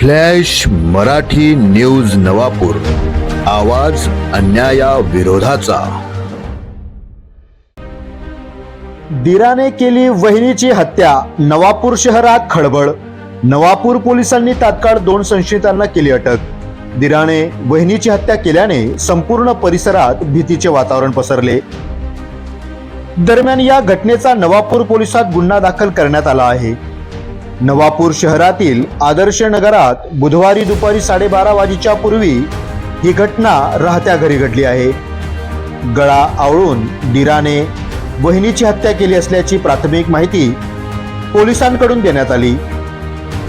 Flash Marathi news Navapur. आवाज अन्याया विरोधाचा दिराने केली वहिनीची हत्या नवापूर शहरात खळबळ. नवापूर पोलिसांनी तात्काळ दोन संशयितांना केली अटक. दिराने वहिनीची हत्या केल्याने संपूर्ण परिसरात भीतीचे वातावरण पसरले. दरम्यान या घटनेचा नवापूर पोलिसात गुन्हा दाखल करण्यात आला आहे. नवापूर शहरातील आदर्श नगरात बुधवारी दुपारी साडेबारा वाजेच्या पूर्वी ही घटना राहत्या घरी घडली आहे. गळा आवळून दिराने वहिनीची हत्या केली असल्याची प्राथमिक माहिती पोलिसांकडून देण्यात आली.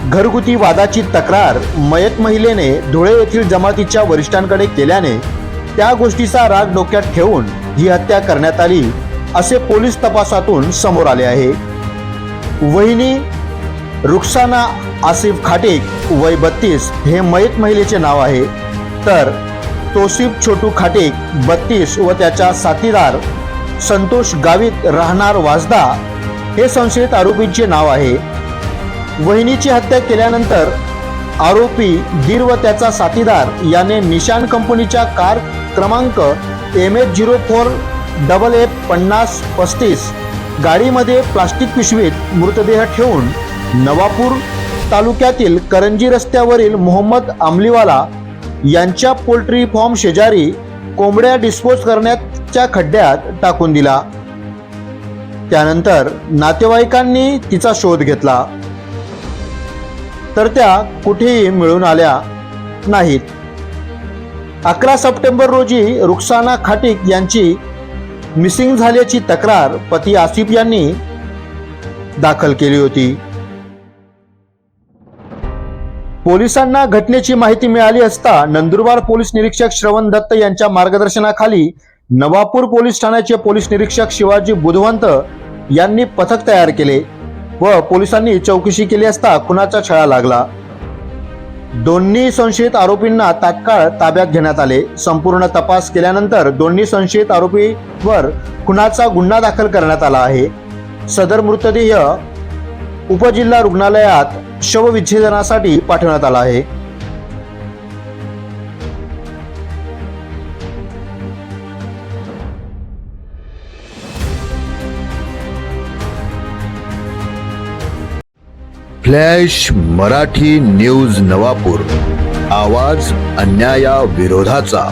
घरगुती वादाची तक्रार मयत महिलेने धुळे येथील जमातीच्या वरिष्ठांकडे केल्याने त्या गोष्टीचा राग डोक्यात ठेवून ही हत्या करण्यात आली असे पोलीस तपासातून समोर आले आहे. वहिनी रुक्साना आसिफ खाटेक वय बत्तीस हे मयत महिलेचे नाव आहे. तर तोसिफ छोटू खाटेक बत्तीस व त्याच्या साथीदार संतोष गावित राहणार वाजदा हे संशयित आरोपींचे नाव आहे. वहिनीची हत्या केल्यानंतर आरोपी दीर व त्याचा साथीदार याने निशान कंपनीच्या कार क्रमांक M H zero four double F पन्नास पस्तीस गाडीमध्ये प्लास्टिक पिशवीत मृतदेह ठेवून नवापूर तालुक्यातील करंजी रस्त्यावरील मोहम्मद आमलीवाला यांच्या पोल्ट्री फॉर्म शेजारी कोंबड्या डिस्पोज करण्याच्या खड्ड्यात टाकून दिला. त्यानंतर नातेवाईकांनी तिचा शोध घेतला. तर त्या कुठेही मिळून आल्या नाहीत. अकरा सप्टेंबर रोजी रुक्साना खाटिक यांची मिसिंग झाल्याची तक्रार पती आसिफ यांनी दाखल केली होती. पोलिसांना घटनेची माहिती मिळाली असता नंदुरबार पोलीस निरीक्षक श्रवण दत्त यांच्या मार्गदर्शनाखाली नवापूर पोलीस ठाण्याचे पोलीस निरीक्षक शिवाजी बुधवंत यांनी पथक तयार केले व पोलिसांनी चौकशी केली असता खुनाचा छळा लागला. दोन्ही संशयित आरोपींना तात्काळ ताब्यात घेण्यात आले. संपूर्ण तपास केल्यानंतर दोन्ही संशयित आरोपीवर खुनाचा गुन्हा दाखल करण्यात आला आहे. सदर मृतदेह उपजिल्हा रुग्णालयात शवविच्छेदनासाठी पाठवण्यात आला आहे. Flash Marathi news Navapur. आवाज अन्याया विरोधाचा